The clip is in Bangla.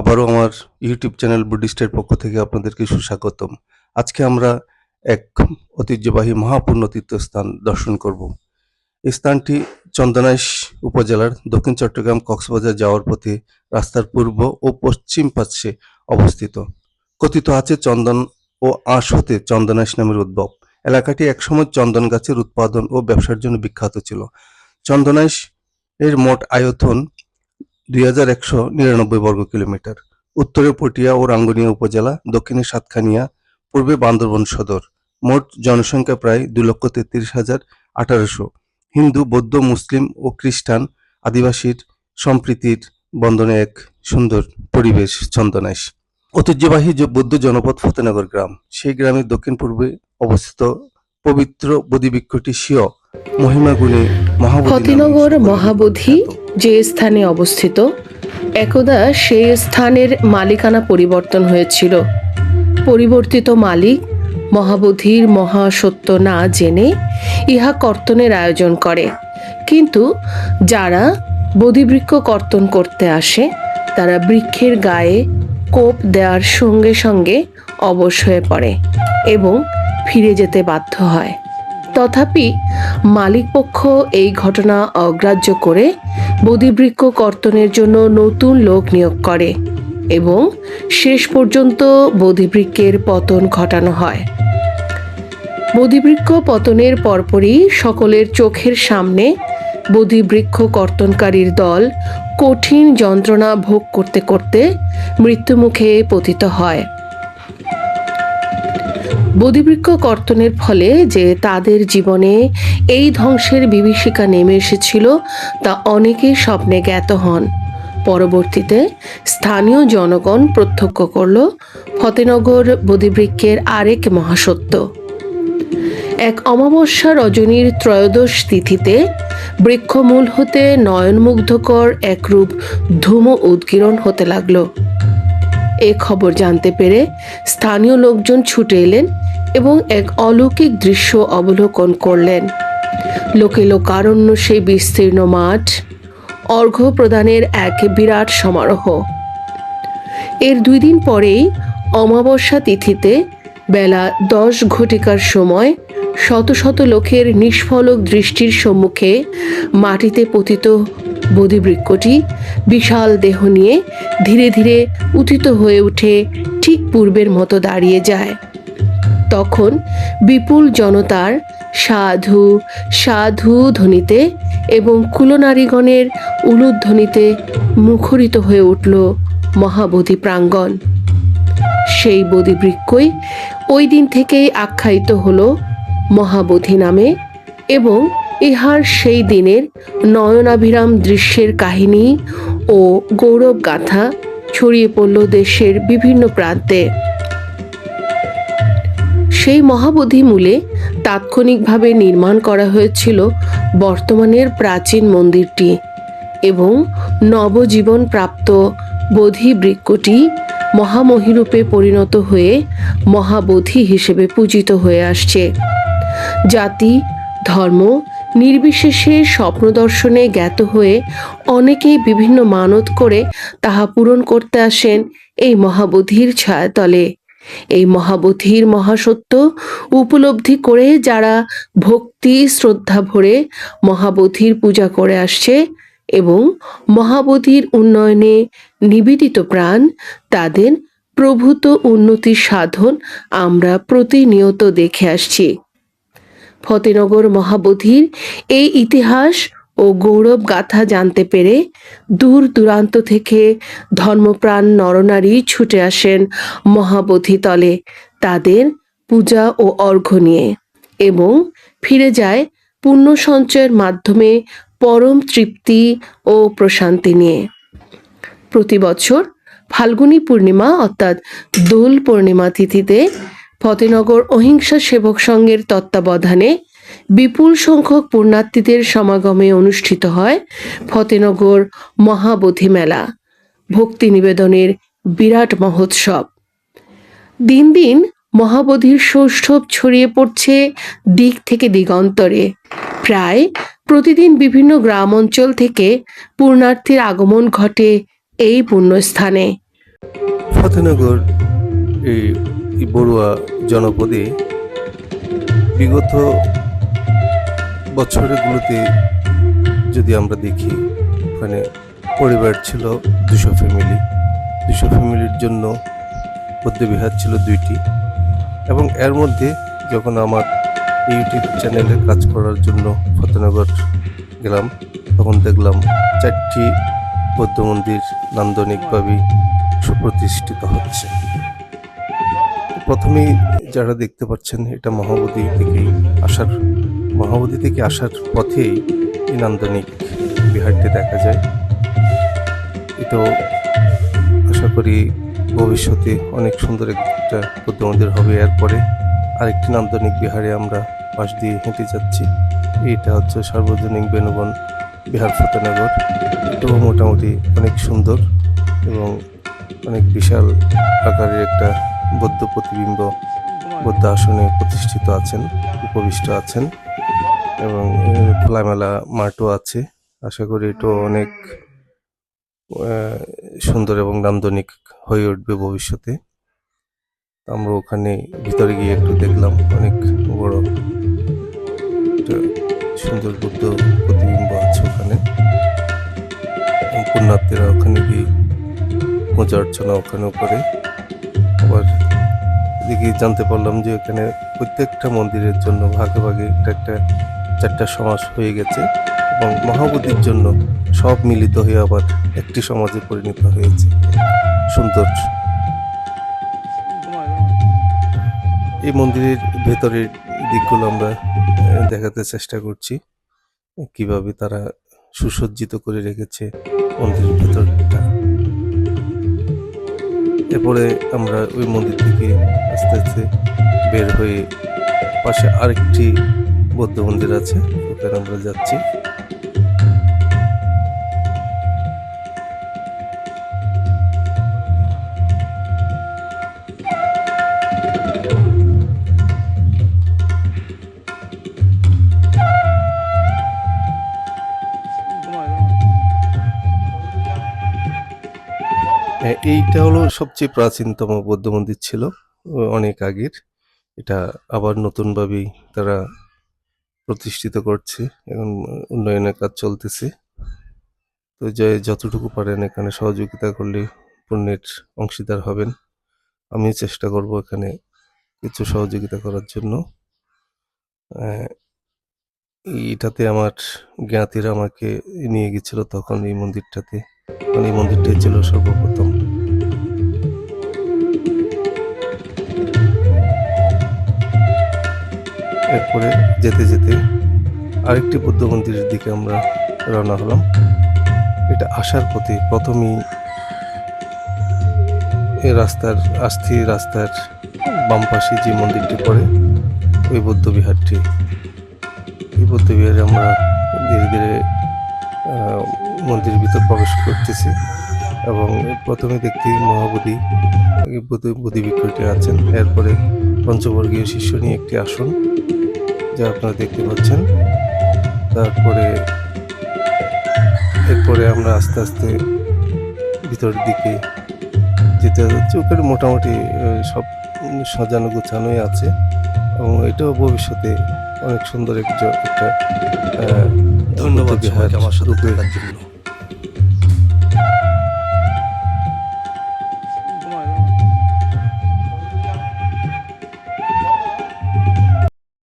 আবারও আমার ইউটিউব চ্যানেল বুদ্ধিস্টের পক্ষ থেকে আপনাদেরকে সুস্বাগতম। আজকে আমরা এক ঐতিহ্যবাহী মহাপূর্ণ তীর্থস্থান দর্শন করব। এই স্থানটি চন্দনাইশ উপজেলার দক্ষিণ চট্টগ্রাম কক্সবাজার যাওয়ার পথে রাস্তার পূর্ব ও পশ্চিম পার্শ্বে অবস্থিত। কথিত আছে চন্দন ও আঁশ হতে চন্দনাইশ নামের উদ্ভব। এলাকাটি একসময় চন্দন গাছের উৎপাদন ও ব্যবসার জন্য বিখ্যাত ছিল। চন্দনাইশ এর মোট আয়তন দুই হাজার একশো নিরানব্বই বর্গ কিলোমিটার। উত্তরে পটিয়া ও রাঙ্গুনিয়া উপজেলা দক্ষিণে সাতখানিয়া পূর্বে বান্দরবন সদর। মোট জনসংখ্যা প্রায় দুই লক্ষ তেত্রিশ হাজার আঠারোশো। হিন্দু বৌদ্ধ মুসলিম ও খ্রিস্টান আদিবাসীর সম্প্রীতির বন্ধনে এক সুন্দর পরিবেশ চন্দনাইশ ঐতিহ্যবাহী যে বৌদ্ধ জনপদ ফতেনগর গ্রাম সেই গ্রামের দক্ষিণ পূর্বে অবস্থিত পবিত্র বোধিবৃক্ষটি স্বীয় মহিমাগুণে মহাবোধি যে স্থানে অবস্থিত, একদা সেই স্থানের মালিকানা পরিবর্তন হয়েছিল। পরিবর্তিত মালিক, মহাবোধির মহাসত্য না জেনে ইহা কর্তনের আয়োজন করে। কিন্তু যারা বোধিবৃক্ষ কর্তন করতে আসে, তারা বৃক্ষের গায়ে কোপ দেওয়ার সঙ্গে সঙ্গে অবশ হয়ে পড়ে এবং ফিরে যেতে বাধ্য হয়। তথাপি মালিকপক্ষ এই ঘটনা অগ্রাহ্য করে বোধিবৃক্ষ কর্তনের জন্য নতুন লোক নিয়োগ করে এবং শেষ পর্যন্ত বোধিবৃক্ষের পতন ঘটানো হয়। বোধিবৃক্ষ পতনের পরপরই সকলের চোখের সামনে বোধিবৃক্ষ কর্তনকারীর দল কঠিন যন্ত্রণা ভোগ করতে করতে মৃত্যুমুখে পতিত হয়। বোধিবৃক্ষ কর্তনের ফলে যে তাদের জীবনে এই ধ্বংসের বিভীষিকা নেমে এসেছিল, তা অনেকে স্বপ্নে জ্ঞাত হন। পরবর্তীতে স্থানীয় জনগণ প্রত্যক্ষ করল, ফতেনগর বোধিবৃক্ষের আরেক মহাসত্য। এক অমাবস্যা রজনীর ত্রয়োদশ তিথিতে বৃক্ষমূল হতে নয়নমুগ্ধকর একরূপ ধূম উদ্গীরণ হতে লাগল। এ খবর জানতে পেরে স্থানীয় লোকজন ছুটে এলেন এবং এক অলৌকিক দৃশ্য অবলোকন করলেন। লোকে লোকারণ্য সেই বিস্তীর্ণ মাঠ অর্ঘ্য প্রদানের এক বিরাট সমারোহ। এর দুই দিন পরেই অমাবস্যা তিথিতে বেলা দশ ঘটিকার সময় শত শত লোকের নিষ্ফলক দৃষ্টির সম্মুখে মাটিতে পতিত বোধিবৃক্ষটি বিশাল দেহ নিয়ে ধীরে ধীরে উথিত হয়ে উঠে ঠিক পূর্বের মতো দাঁড়িয়ে যায়। তখন বিপুল জনতার সাধু সাধু ধ্বনিতে এবং কুলনারীগণের উলুধ্বনিতে মুখরিত হয়ে উঠল মহাবোধি প্রাঙ্গণ। সেই বোধিবৃক্ষই ওই দিন থেকেই আখ্যায়িত হল মহাবোধি নামে এবং ইহার সেই দিনের নয়নাভিরাম দৃশ্যের কাহিনী ও গৌরব গাথা ছড়িয়ে পড়ল দেশের বিভিন্ন প্রান্তে। সেই মহাবোধি মূলে তাৎক্ষণিকভাবে নির্মাণ করা হয়েছিল বর্তমানের প্রাচীন মন্দিরটি এবং নবজীবন প্রাপ্ত বোধি বৃক্ষটি মহামহিরূপে পরিণত হয়ে মহাবোধি হিসেবে পূজিত হয়ে আসছে। জাতি, ধর্ম নির্বিশেষে স্বপ্ন দর্শনে জ্ঞাত হয়ে অনেকেই বিভিন্ন মানত করে তাহা পূরণ করতে আসেন এই মহাবোধির ছায়াতলে। এই মহাবোধির মহাসত্য উপলব্ধি করে যারা ভক্তি, শ্রদ্ধা ভরে মহাবোধির পূজা করে আসছে এবং মহাবোধির উন্নয়নে নিবেদিত প্রাণ, তাদের প্রভূত উন্নতির সাধন আমরা প্রতিনিয়ত দেখে আসছি। ফতেনগর মহাবোধির এই ইতিহাস ও গৌরব গাথা জানতে পেরে দূর দূরান্ত থেকে ধর্মপ্রাণ নরনারী ছুটে আসেন মহাবোধি তলে তাদের পূজা ও অর্ঘ্য নিয়ে এবং ফিরে যায় পুণ্য সঞ্চয়ের মাধ্যমে পরম তৃপ্তি ও প্রশান্তি নিয়ে। প্রতি বছর ফাল্গুনী পূর্ণিমা অর্থাৎ দোল পূর্ণিমা তিথিতে ফতেনগর অহিংসা সেবক সংঘের তত্ত্বাবধানে বিপুল সংখ্যক পুণ্যার্থীদের সমাগমে অনুষ্ঠিত হয় ফতেনগর মহাবোধি মেলা, ভক্তি নিবেদনের বিরাট মহোৎসব। দিন দিন মহাবোধির সৌষ্ঠব ছড়িয়ে পড়ছে দিক থেকে দিগন্তরে প্রায় প্রতিদিন বিভিন্ন গ্রাম অঞ্চল থেকে পূর্ণার্থীর আগমন ঘটে এই পুণ্যস্থানে। ফতেনগর বড়ুয়া জনপদে বিগত বছরগুলোতে যদি আমরা দেখি, ওখানে পরিবার ছিল দুশো ফ্যামিলি। দুশো ফ্যামিলির জন্য বৌদ্ধবিহার ছিল দুইটি। এবং এর মধ্যে যখন আমার ইউটিউব চ্যানেলে কাজ করার জন্য ফতেনগর গেলাম, তখন দেখলাম চারটি বৌদ্ধ মন্দির নান্দনিকভাবে সুপ্রতিষ্ঠিত হচ্ছে। প্রথমেই যারা দেখতে পাচ্ছেন, এটা মহাবোধি থেকে আসার মহাবোধি থেকে আসার পথেই এই নান্দনিক বিহারটি দেখা যায়। এটাও আশা করি ভবিষ্যতে অনেক সুন্দর একটা বৌদ্ধ মন্দির হবে। এরপরে আরেকটি নান্দনিক বিহারে আমরা পাশ দিয়ে হেঁটে যাচ্ছি। এটা হচ্ছে সার্বজনীন বেনুবন বিহার ফতেনগর এটাও মোটামুটি অনেক সুন্দর এবং অনেক বিশাল আকারের একটা বৌদ্ধ প্রতিবিম্ব, বৌদ্ধ আসনে প্রতিষ্ঠিত আছেন, উপবিষ্ট আছেন এবং খোলামেলা মাঠও আছে। আশা করি এটাও অনেক সুন্দর এবং নান্দনিক হয়ে উঠবে ভবিষ্যতে। আমরা ওখানে ভিতরে গিয়ে একটু দেখলাম অনেক বড় সুন্দর বুদ্ধ প্রতিবিম্ব আছে ওখানে। পুণ্যার্থীরা ওখানে গিয়ে পূজা অর্চনা ওখানেও করে। আবার এদিকে জানতে পারলাম যে এখানে প্রত্যেকটা মন্দিরের জন্য ভাগে ভাগে একটা একটা চারটা সমাজ হয়ে গেছে এবং মহাবোধির জন্য সব মিলিত হয়ে আবার একটি সমাজে পরিণত হয়েছে। সুন্দর। এই মন্দিরের ভেতরের দিকগুলো আমরা দেখাতে চেষ্টা করছি, কীভাবে তারা সুসজ্জিত করে রেখেছে মন্দিরের ভেতরটা। এরপরে আমরা ওই মন্দির থেকে আস্তে আস্তে বের হয়ে পাশে আরেকটি বৌদ্ধ মন্দির আছে, ওখানে আমরা যাচ্ছি। এইটা হলো সবচেয়ে প্রাচীনতম বৌদ্ধ মন্দির ছিল অনেক আগের। এটা আবার নতুনভাবেই তারা প্রতিষ্ঠিত করছে, এখন উন্নয়নের কাজ চলতেছে। তো যে যতটুকু পারেন এখানে সহযোগিতা করলে পুণ্যের অংশীদার হবেন। আমি চেষ্টা করব এখানে কিছু সহযোগিতা করার জন্য। এটাতে আমার জ্ঞাতিরা আমাকে নিয়ে গেছিল তখন এই মন্দিরটাতে। তখন এই মন্দিরটাই ছিল সর্বপ্রথম। এরপরে যেতে যেতে আরেকটি বৌদ্ধ মন্দিরের দিকে আমরা রওনা হলাম। এটা আসার পথে প্রথমেই এই রাস্তার, আস্থি রাস্তার বাম পাশে যে মন্দিরটি পড়ে, ওই বৌদ্ধ বিহারটি। এই বৌদ্ধ বিহারে আমরা ধীরে ধীরে মন্দিরের ভিতর প্রবেশ করতেছি এবং প্রথমে দেখতে মহাবোধি বোধি- বিক্ষটি আছেন। এরপরে পঞ্চবর্গীয় শিষ্য নিয়ে একটি আসন যা আপনারা দেখতে পাচ্ছেন। তারপরে এরপরে আমরা আস্তে আস্তে ভিতরের দিকে যেতে যাচ্ছি। ওখানে মোটামুটি সব সাজানো গোছানোই আছে এবং এটাও ভবিষ্যতে অনেক সুন্দর একটা একটা ধন্যবাদ আমার সাথে জন্য।